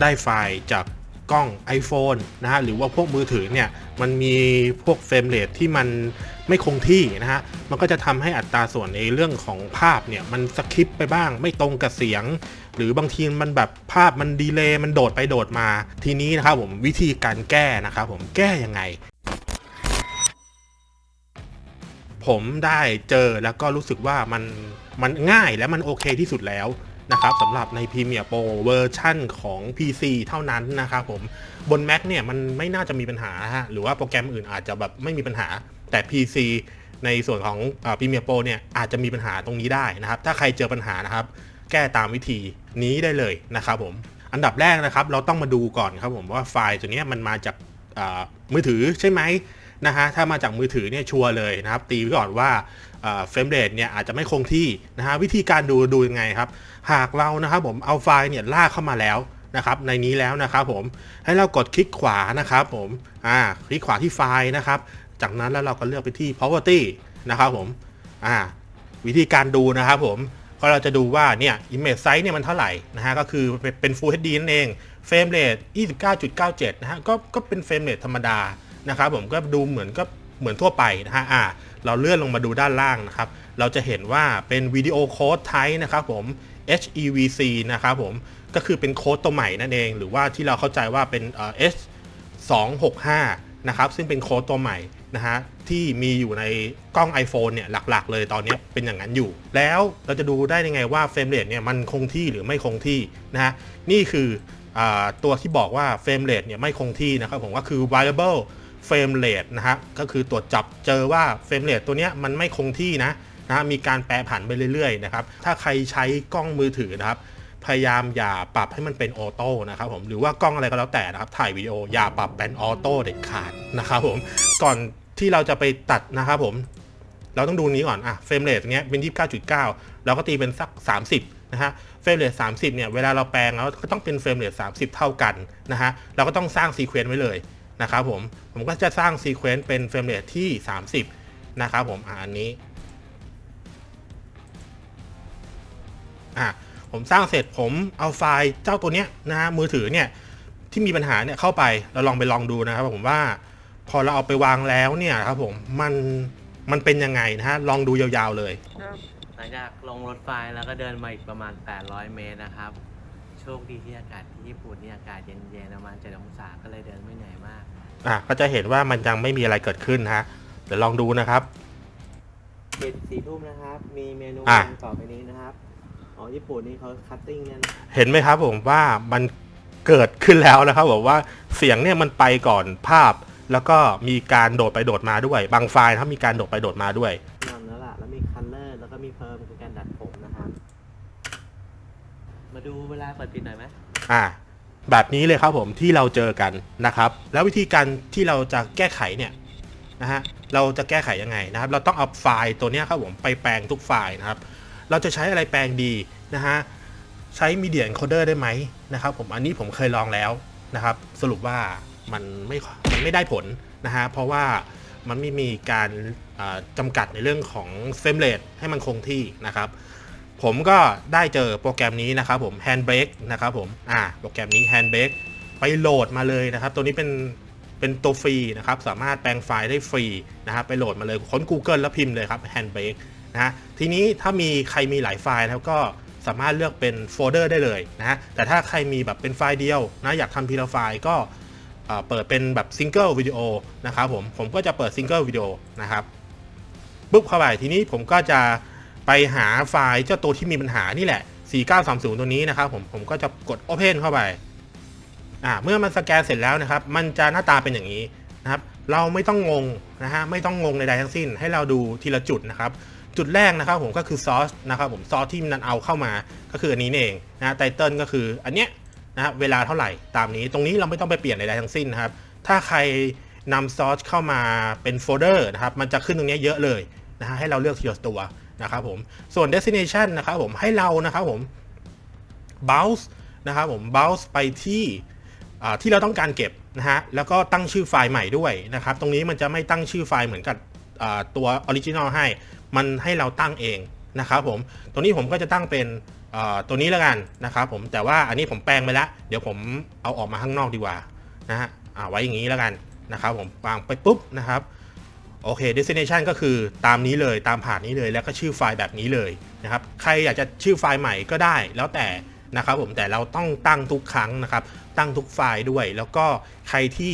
ได้ไฟล์จากกล้อง iPhone นะฮะหรือว่าพวกมือถือเนี่ยมันมีพวกเฟรมเรทที่มันไม่คงที่นะฮะมันก็จะทำให้อัตราส่วนในเรื่องของภาพเนี่ยมันสคิปไปบ้าง ไม่ตรงกับเสียง หรือบางทีมันแบบภาพมันดีเลย์มันโดดไปโดดมา ทีนี้นะครับผมวิธีการแก้นะครับผมแก้ยังไง ผมได้เจอแล้วก็รู้สึกว่ามันมันง่ายและมันโอเคที่สุดแล้ว นะครับสำหรับใน Premiere Pro เวอร์ชั่นของ PC เท่านั้นนะครับผมบน Mac เนี่ยมันไม่น่าจะมีปัญหาฮะหรือว่าโปรแกรมอื่นอาจจะแบบไม่มีปัญหาแต่ PC ในส่วนของ Premiere Pro เนี่ยอาจจะมีปัญหาตรงนี้ได้นะครับ ถ้าใครเจอปัญหานะครับ แก้ตามวิธีนี้ได้เลยนะครับผมอันดับแรกนะครับ เราต้องมาดูก่อนครับผมว่าไฟล์ตัวนี้มันมาจากมือถือใช่ไหม นะฮะถ้ามาจากมือถือเนี่ยชัวร์เลยนะครับ ตีไว้ก่อนว่าเฟรมเรทเนี่ยอาจจะไม่คงที่นะฮะวิธีการดูดูยังไงครับ หากเรานะครับผมเอาไฟล์เนี่ยลากเข้ามาแล้วนะครับในนี้แล้วนะครับผมให้เรากดคลิกขวานะครับผมอ่าคลิกขวาที่ไฟล์นะครับ จากนั้นแล้วเราก็เลือกไปที่ property นะครับผมอ่าวิธีการดูนะครับผมก็เราจะดูว่าเนี่ย image size เนี่ยมันเท่าไหร่นะฮะก็คือเป็น full HD นั่นเองเฟรมเรท29.97 นะฮะก็ก็เป็นเฟรมเรทธรรมดา นะครับผมก็ดูเหมือนก็เหมือนทั่วไปนะฮะอ่าเราเลื่อนลงมาดูด้านล่างนะครับ เราจะเห็นว่าเป็นวิดีโอโค้ดไทป์นะครับผม HEVC นะครับผมก็คือเป็นโค้ดตัวใหม่นั่นเอง หรือว่าที่เราเข้าใจว่าเป็นเอ่อ H 265นะครับซึ่งเป็นโค้ดตัวใหม่นะฮะที่มีอยู่ในกล้อง iPhone เนี่ยหลักๆ เลยตอนนี้เป็นอย่างนั้นอยู่ แล้วเราจะดูได้ยังไงว่าเฟรมเรทเนี่ยมันคงที่หรือไม่คงที่นะฮะนี่คืออตัวที่บอกว่าเฟรมเรทเนี่ยไม่คงที่นะครับผมก็คือ variable frame rate นะฮะก็คือตรวจจับเจอว่าเฟรมเรทตัวเนี้ยมันไม่คงที่นะนะมีการแปรผันไปเรื่อยๆนะครับถ้าใครใช้กล้องมือถือนะครับพยายามอย่าปรับให้มันเป็นออโต้นะครับผมหรือว่ากล้องอะไรก็แล้วแต่นะครับถ่ายวิดีโออย่าปรับเป็นออโต้เด็ดขาดนะครับผมก่อนที่เราจะไปตัดนะครับผม เราต้องดูนี้ก่อนอะเฟรมเรทเนี้ยเป็น 29.9 เราก็ตีเป็นสัก 30นะฮะเฟรมเรท30เนี่ยเวลาเราแปลงแล้วก็ต้องเป็นเฟรมเรท30 เท่ากันนะฮะเราก็ต้องสร้างซีเควนต์ไว้เลย นะครับผม ผมก็จะสร้างซีเควนต์เป็นเฟรมเรทที่ 30 นะครับผมอะอันนี้อะผมสร้างเสร็จผมเอาไฟล์เจ้าตัวเนี้ยนะฮะมือถือเนี่ยที่มีปัญหาเนี่ยเข้าไปเราลองไปลองดูนะครับผมว่าพอเราเอาไปวางแล้วเนี่ยครับผมมันมันเป็นยังไงนะฮะลองดูยาวๆเลย หลังจากลงรถไฟแล้วก็เดินมาอีกประมาณ 800 เมตรนะครับ โชคดีที่อากาศที่ญี่ปุ่นนี่อากาศเย็นๆประมาณ7องศาก็เลยเดินไม่เหนื่อยมาก อะก็จะเห็นว่ามันยังไม่มีอะไรเกิดขึ้นนะฮะเดี๋ยวลองดูนะครับ ปิดสี่ทุ่มนะครับ มีเมนูอะ ต่อไปนี้นะครับอ๋อญี่ปุ่นนี่เขาคัตติ้งกันเห็นไหมครับผมว่ามันเกิดขึ้นแล้วนะครับบอกว่าเสียงเนี่ยมันไปก่อนภาพ แล้วก็มีการโดดไปโดดมาด้วย บางไฟล์ถ้ามีการโดดไปโดดมาด้วย นำแล้วล่ะ แล้วมีคัลเลอร์ แล้วก็มีเพิ่มคือการดัดผมนะครับ มาดู เปิดปิดหน่อยไหมอ่า แบบนี้เลยครับผมที่เราเจอกันนะครับ แล้ววิธีการที่เราจะแก้ไขเนี่ยนะฮะเราจะแก้ไขยังไงนะครับ เราต้องเอาไฟล์ตัวนี้ครับผมไปแปลงทุกไฟล์นะครับ เราจะใช้อะไรแปลงดีนะฮะใช้ Media Encoder ได้ไหมนะครับ ผมอันนี้ผมเคยลองแล้วนะครับ สรุปว่ามันไม่มันไม่ได้ผลนะฮะเพราะว่ามันไม่มีการอ่าจำกัดในเรื่องของเฟรมเรทให้มันคงที่นะครับ ผมก็ได้เจอโปรแกรมนี้นะครับผม Handbrake นะครับผมอ่าโปรแกรมนี้ Handbrake ไปโหลดมาเลยนะครับ ตัวนี้เป็นเป็นตัวฟรีนะครับ สามารถแปลงไฟล์ได้ฟรีนะครับไปโหลดมาเลยค้น Google แล้วพิมพ์เลยครับ Handbrake นะทีนี้ถ้ามีใครมีหลายไฟล์นะครับก็สามารถเลือกเป็นโฟลเดอร์ได้เลยนะฮะแต่ถ้าใครมีแบบเป็นไฟล์เดียวนะอยากทำทีละไฟล์ก็เอ่อเปิดเป็นแบบซิงเกิลวิดีโอนะครับผมผมก็จะเปิดซิงเกิลวิดีโอนะครับปุ๊บเข้าไปทีนี้ผมก็จะ ไปหาไฟล์เจ้าตัวที่มีปัญหานี่แหละ 4930 ตัวนี้นะครับผมผมก็จะกด Open เข้าไปอ่าเมื่อมันสแกนเสร็จแล้วนะครับ มันจะหน้าตาเป็นอย่างนี้นะครับ เราไม่ต้องงงนะฮะไม่ต้องงงใดๆทั้งสิ้น ให้เราดูทีละจุดนะครับ จุดแรกนะครับผมก็คือซอสนะครับผมซอสที่มันเอาเข้ามาก็คืออันนี้เองนะไตเติลก็คืออันเนี้ยนะเวลาเท่าไหร่ตามนี้ตรงนี้เราไม่ต้องไปเปลี่ยนใดๆทั้งสิ้นนะครับ ถ้าใครนำซอสเข้ามาเป็นโฟลเดอร์นะครับ มันจะขึ้นตรงนี้เยอะเลยนะฮะให้เราเลือกทีละตัว นะครับผมส่วน destination นะครับผมให้เรานะครับผม bounce นะครับผม bounce ไปที่ที่เราต้องการเก็บนะฮะแล้วก็ตั้งชื่อไฟล์ใหม่ด้วยนะครับ ตรงนี้มันจะไม่ตั้งชื่อไฟล์เหมือนกับตัวออริจินอลให้ มันให้เราตั้งเองนะครับผมตรงนี้ผมก็จะตั้งเป็นตัวนี้แล้วกันนะครับผมแต่ว่าอันนี้ผมแปลงไปแล้ว เดี๋ยวผมเอาออกมาข้างนอกดีกว่านะฮะไว้อย่างนี้แล้วกันนะครับผมวางไปปุ๊บนะครับ โอเค destination ก็คือตามนี้เลยตามผ่านนี้เลยแล้วก็ชื่อไฟล์แบบนี้เลยนะครับ ใครอยากจะชื่อไฟล์ใหม่ก็ได้แล้วแต่นะครับผมแต่เราต้องตั้งทุกครั้งนะครับ ตั้งทุกไฟล์ด้วย แล้วก็ใครที่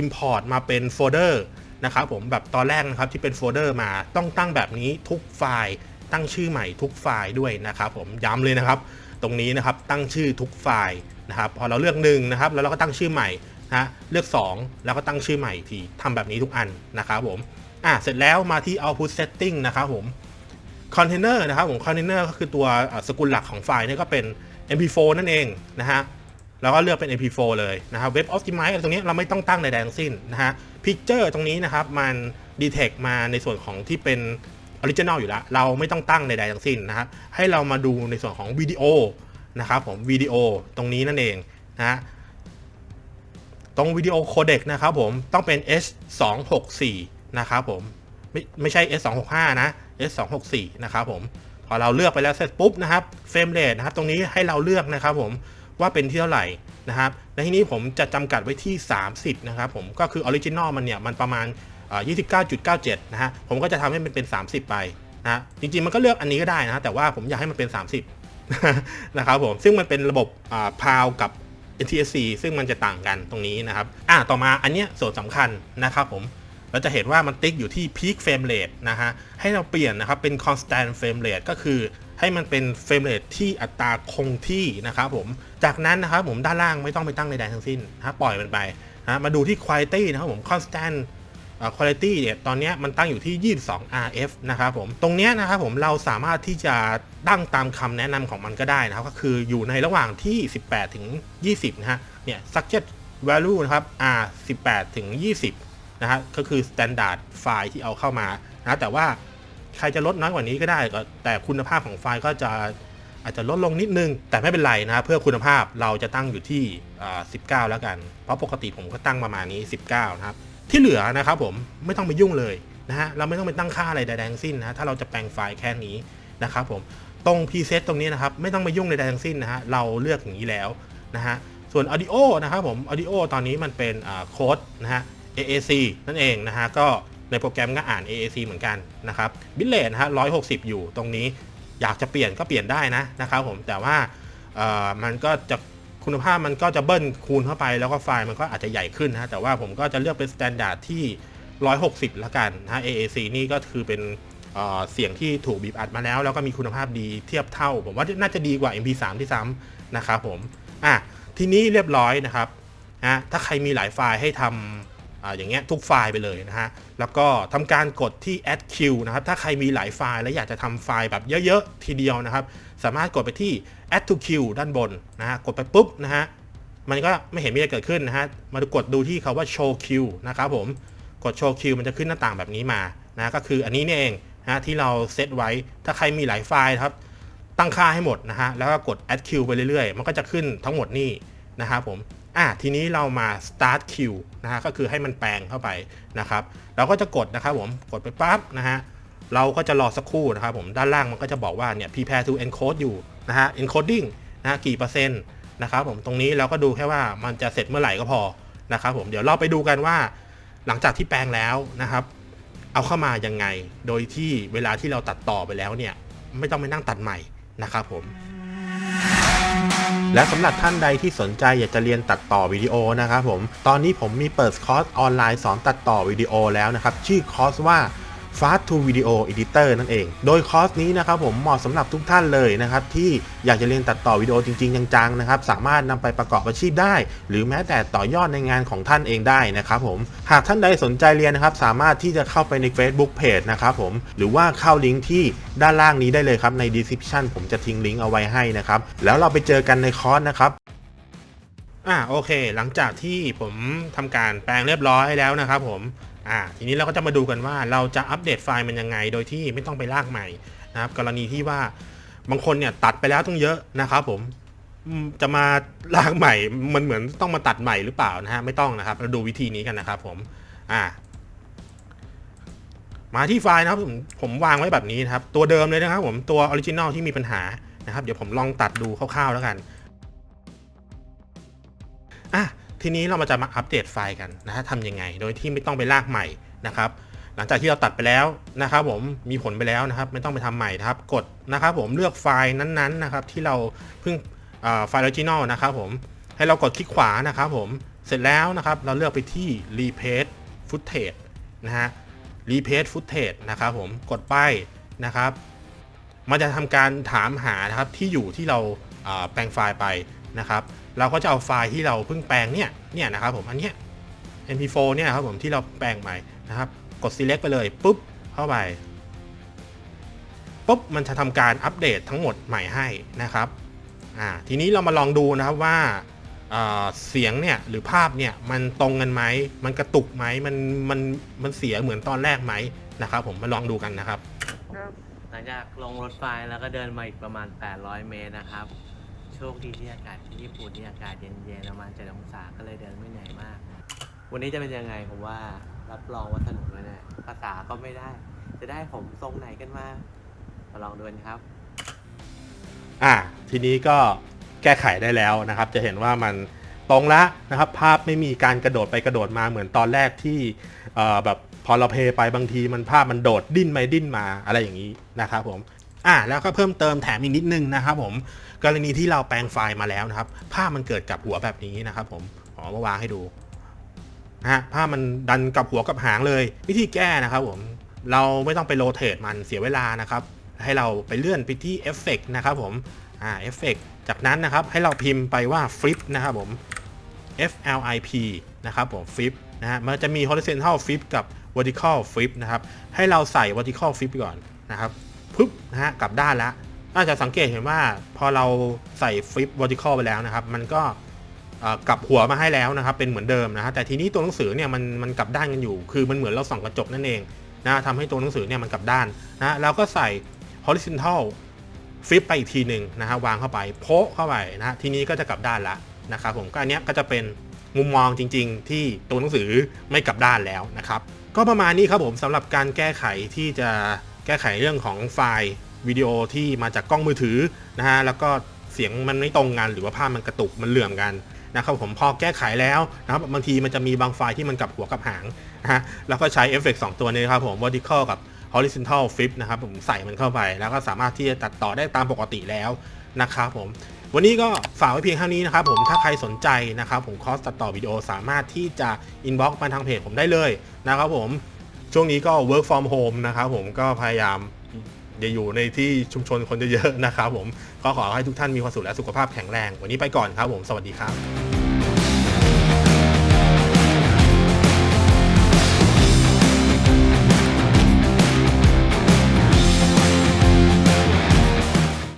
Import มาเป็นโฟลเดอร์นะครับผมแบบตอนแรกนะครับที่เป็นโฟลเดอร์มาต้องตั้งแบบนี้ทุกไฟล์ ตั้งชื่อใหม่ทุกไฟล์ด้วยนะครับผมย้ำเลยนะครับ ตรงนี้นะครับตั้งชื่อทุกไฟล์นะครับพอเราเลือก1นะครับแล้วเราก็ตั้งชื่อใหม่นะเลือก 2 แล้วก็ตั้งชื่อใหม่อีกทีทำแบบนี้ทุกอันนะครับผม อะเสร็จแล้วมาที่ output setting นะครับผม container นะครับผม container ก็คือตัวสกุลหลักของไฟล์นี่ก็เป็น mp4 นั่นเองนะฮะแล้วก็เลือกเป็น mp4 เลยนะครับ web optimize ตรงนี้เราไม่ต้องตั้งใดๆทั้งสิ้นนะฮะ picture ตรงนี้นะครับมัน detect มาในส่วนของที่เป็นออริจินอลอยู่แล้ว เราไม่ต้องตั้งใดๆทั้งสิ้นนะครับให้เรามาดูในส่วนของวิดีโอนะครับผมวิดีโอตรงนี้นั่นเองนะฮะตรงวิดีโอโคเดกนะครับผมต้องเป็น S 2 6 4 นะครับผมไม่ไม่ใช่ S 2 6 5 นะ S 2 6 4 นะครับผมพอเราเลือกไปแล้วเสร็จปุ๊บนะครับเฟรมเรทนะครับตรงนี้ให้เราเลือกนะครับผมว่าเป็นที่เท่าไหร่นะครับในที่นี้ผมจะจำกัดไว้ที่ 30 นะครับผมก็คือออริจินอลมันเนี่ยมันประมาณอ่า29.97 นะฮะผมก็จะทำให้มันเป็น 30 ไปนะจริงๆมันก็เลือกอันนี้ก็ได้นะแต่ว่าผมอยากให้มันเป็น 30 นะครับผมซึ่งมันเป็นระบบพาวกับ NTSC ซึ่งมันจะต่างกันตรงนี้นะครับอ่าต่อมาอันเนี้ยส่วนสำคัญนะครับผม เราจะเห็นว่ามันติ๊กอยู่ที่ peak frame rate นะฮะ ให้เราเปลี่ยนนะครับเป็น constant frame rate ก็คือให้มันเป็น frame rate ที่อัตราคงที่นะครับผม จากนั้นนะครับผมด้านล่างไม่ต้องไปตั้งใดๆทั้งสิ้นนะปล่อยมันไปนะมาดูที่ quality นะครับผม constant quality เนี่ยตอนนี้มันตั้งอยู่ที่ 22 RF นะครับผม ตรงนี้นะครับผมเราสามารถที่จะตั้งตามคำแนะนำของมันก็ได้นะครับ ก็คืออยู่ในระหว่างที่ 18 ถึง 20 นะฮะ เนี่ย subject value นะครับ R 18 ถึง 20 นะฮะก็คือ standard ไฟล์ที่เอาเข้ามานะแต่ว่าใครจะลดน้อยกว่านี้ก็ได้ก็แต่คุณภาพของไฟล์ก็จะอาจจะลดลงนิดนึง แต่ไม่เป็นไรนะเพื่อคุณภาพเราจะตั้งอยู่ที่ 19 แล้วกัน เพราะปกติผมก็ตั้งประมาณนี้ 19 นะครับ ที่เหลือนะครับผมไม่ต้องไปยุ่งเลยนะฮะเราไม่ต้องไปตั้งค่าอะไรใดๆทั้งสิ้นนะถ้าเราจะแปลงไฟล์แค่นี้นะครับผมตรง preset ตรงนี้นะครับไม่ต้องไปยุ่งใดๆทั้งสิ้นนะฮะเราเลือกอย่างนี้แล้วนะฮะส่วน audio นะครับผม audio ตอนนี้มันเป็นโค้ดนะฮะ AAC นั่นเองนะฮะก็ในโปรแกรมก็อ่าน AAC เหมือนกันนะครับ bitrate นะฮะ160 อยู่ตรงนี้อยากจะเปลี่ยนก็เปลี่ยนได้นะนะครับผมแต่ว่ามันก็จะคุณภาพมันก็จะเบิ้ลคูณเข้าไปแล้วก็ไฟล์มันก็อาจจะใหญ่ขึ้นนะแต่ว่าผมก็จะเลือกเป็น s t ต n d า r d ที่ 160 ละกันนะ AAC นี่ก็คือเป็นเเสียงที่ถูกบีบอัดมาแล้ว แล้วก็มีคุณภาพดีเทียบเท่า ผมว่าน่าจะดีกว่า MP3 ที่ซ้ำนะครับผมอะทีนี้เรียบร้อยนะครับนะถ้าใครมีหลายไฟล์ให้ทำ อย่างเงี้ยทุกไฟล์ไปเลยนะฮะ แล้วก็ทำการกดที่ add queue นะครับ ถ้าใครมีหลายไฟล์แล้วอยากจะทำไฟล์แบบเยอะๆ ทีเดียวนะครับ สามารถกดไปที่ add to queue ด้านบนนะฮะ กดไปปุ๊บนะฮะ มันก็ไม่เห็นมีอะไรเกิดขึ้นนะฮะ มากดดูที่คาว่า show queue นะครับผม กด show queue มันจะขึ้นหน้าต่างแบบนี้มา นะ ก็คืออันนี้นี่เองนะที่เราเซตไว้ ถ้าใครมีหลายไฟล์ครับ ตั้งค่าให้หมดนะฮะ แล้วก็กด add queue ไปเรื่อยๆ มันก็จะขึ้นทั้งหมดนี่นะครับผม อะทีนี้เรามา start queue นะฮะก็คือให้มันแปลงเข้าไปนะครับ เราก็จะกดนะครับผมกดไปปั๊บนะฮะเราก็จะรอสักครู่นะครับผมด้านล่างมันก็จะบอกว่าเนี่ย prepare to encode อยู่นะฮะ encoding นะะกี่เปอร์เซ็นต์นะครับผมตรงนี้เราก็ดูแค่ว่ามันจะเสร็จเมื่อไหร่ก็พอนะครับผมเดี๋ยวเราไปดูกันว่า หลังจากที่แปลงแล้วนะครับ เอาเข้ามายังไง โดยที่เวลาที่เราตัดต่อไปแล้วเนี่ย ไม่ต้องไปนั่งตัดใหม่นะครับผม และสำหรับท่านใดที่สนใจอยากจะเรียนตัดต่อวิดีโอนะครับผม ตอนนี้ผมมีเปิดคอร์สออนไลน์สอนตัดต่อวิดีโอแล้วนะครับ ชื่อคอร์สว่า Fast to Video Editor นั่นเอง โดยคอร์สนี้นะครับผมเหมาะสำหรับทุกท่านเลยนะครับที่อยากจะเรียนตัดต่อวิดีโอจริงๆจังๆนะครับสามารถนำไปประกอบอาชีพได้ หรือแม้แต่ต่อยอดในงานของท่านเองได้นะครับผมหากท่านใดสนใจเรียนนะครับสามารถที่จะเข้าไปใน Facebook Page นะครับผมหรือว่าเข้าลิงก์ที่ด้านล่างนี้ได้เลยครับใน description ผมจะทิ้งลิงก์เอาไว้ให้นะครับแล้วเราไปเจอกันในคอร์สนะครับอ่าโอเค หลังจากที่ผมทำการแปลงเรียบร้อยแล้วนะครับผม อ่าทีนี้เราก็จะมาดูกันว่าเราจะอัปเดตไฟล์มันยังไง โดยที่ไม่ต้องไปลากใหม่นะครับ กรณีที่ว่าบางคนเนี่ยตัดไปแล้วต้องเยอะนะครับผมจะมาลากใหม่มันเหมือนต้องมาตัดใหม่หรือเปล่านะฮะไม่ต้องนะครับ เราดูวิธีนี้กันนะครับผมอ่ามาที่ไฟล์นะครับผมผมวางไว้แบบนี้นะครับ ตัวเดิมเลยนะครับผมตัวออริจินอลที่มีปัญหานะครับ เดี๋ยวผมลองตัดดูคร่าวๆแล้วกัน ทีนี้เรามาจะมาอัปเดตไฟล์กันนะฮะทำยังไง โดยที่ไม่ต้องไปลากใหม่นะครับ หลังจากที่เราตัดไปแล้วนะครับผมมีผลไปแล้วนะครับ ไม่ต้องไปทำใหม่นะครับ กดนะครับผมเลือกไฟล์นั้นๆนะครับที่เราเพิ่งไฟล์ original นะครับผมให้เรากดคลิกขวานะครับผมเสร็จแล้วนะครับเราเลือกไปที่ replace footage นะฮะ replace footage นะครับผมกดไปนะครับ มันจะทำการถามหานะครับที่อยู่ที่เราาแปลงไฟล์ไปนะครับ เราก็จะเอาไฟล์ที่เราเพิ่งแปลงเนี่ยเนี่ยนะครับผมอันเนี้ย mp4 เนี่ยครับผมที่เราแปลงใหม่นะครับ กด select ไปเลยปุ๊บเข้าไปปุ๊บมันจะทำการอัปเดตทั้งหมดใหม่ให้นะครับอ่าทีนี้เรามาลองดูนะครับว่าเสียงเนี่ยหรือภาพเนี่ยมันตรงกันไหมมันกระตุกไหมมันมันมันเสียเหมือนตอนแรกไหมนะครับ ผมมาลองดูกันนะครับ หลังจากลงรถไฟแล้วก็เดินมาอีกประมาณ 800 เมตรนะครับ โชคดีที่อากาศที่ญี่ปุ่นนี่อากาศเย็นๆประมาณ7องศาก็เลยเดินไม่เหนื่อยมาก วันนี้จะเป็นยังไงผมว่ารับรองว่าสนุกแน่ภาษาก็ไม่ได้ จะได้ผมทรงไหนกันมามาลองดูกันครับ อ่าทีนี้ก็แก้ไขได้แล้วนะครับ จะเห็นว่ามันตรงละนะครับ ภาพไม่มีการกระโดดไปกระโดดมาเหมือนตอนแรกที่แบบพอเราเพลย์ไปบางทีมันภาพมันโดดดิ้นไปดิ้นมาอะไรอย่างนี้นะครับผม อ่าแล้วก็เพิ่มเติมแถมอีกนิดนึงนะครับผมกรณีที่เราแปลงไฟล์มาแล้วนะครับ ภาพมันเกิดกับหัวแบบนี้นะครับผมขอมาวางให้ดูนะฮะภาพมันดันกับหัวกับหางเลย วิธีแก้นะครับผมเราไม่ต้องไปโรเตทมันเสียเวลานะครับ ให้เราไปเลื่อนไปที่เอฟเฟกนะครับผมอ่าเอฟเฟกจากนั้นนะครับให้เราพิมพ์ไปว่า flip นะครับผม F L I P นะครับผม flip นะฮะมันจะมี horizontal flip กับ vertical flip นะครับ ให้เราใส่ vertical flip ก่อนนะครับ ปึ๊บนะฮะกลับด้านแล้วอาจะสังเกตเห็นว่าพอเราใส่ flip vertical ไปแล้วนะครับ มันก็กลับหัวมาให้แล้วนะครับ เป็นเหมือนเดิมนะฮะแต่ทีนี้ตัวหนังสือเนี่ยมันมันกลับด้านกันอยู่ คือมันเหมือนเราส่องกระจกนั่นเองนะทำให้ตัวหนังสือเนี่ยมันกลับด้านนะแล้วก็ใส่ horizontal ฟลิปไปอีกทีหนึ่งนะฮะวางเข้าไปโพะเข้าไปนะฮะทีนี้ก็จะกลับด้านละนะครับผมก็อันเนี้ยก็จะเป็นมุมมองจริง ๆ ที่ตัวหนังสือไม่กลับด้านแล้วนะครับ ก็ประมาณนี้ครับผมสำหรับการแก้ไขที่จะ แก้ไขเรื่องของไฟล์วิดีโอที่มาจากกล้องมือถือนะฮะแล้วก็เสียงมันไม่ตรงกันหรือว่าภาพมันกระตุกมันเหลื่อมกันนะครับผมพอแก้ไขแล้วนะครับบางทีมันจะมีบางไฟล์ที่มันกลับหัวกลับหางนะฮะแล้วก็ใช้เอฟเฟกต์สองตัวนี้ครับผม vertical กับ horizontal flip นะครับผมใส่มันเข้าไป แล้วก็สามารถที่จะตัดต่อได้ตามปกติแล้วนะครับผมวันนี้ก็ฝากไว้เพียงเท่านี้นะครับผมถ้าใครสนใจนะครับผมคอร์สตัดต่อวิดีโอสามารถที่จะ inbox มาทางเพจผมได้เลยนะครับผม ช่วงนี้ก็ work from home นะครับผมก็พยายามจะอยู่ในที่ชุมชนคนเยอะๆนะครับผมก็ขอให้ทุกท่านมีความสุขและสุขภาพแข็งแรง วันนี้ไปก่อนครับผม สวัสดีครับ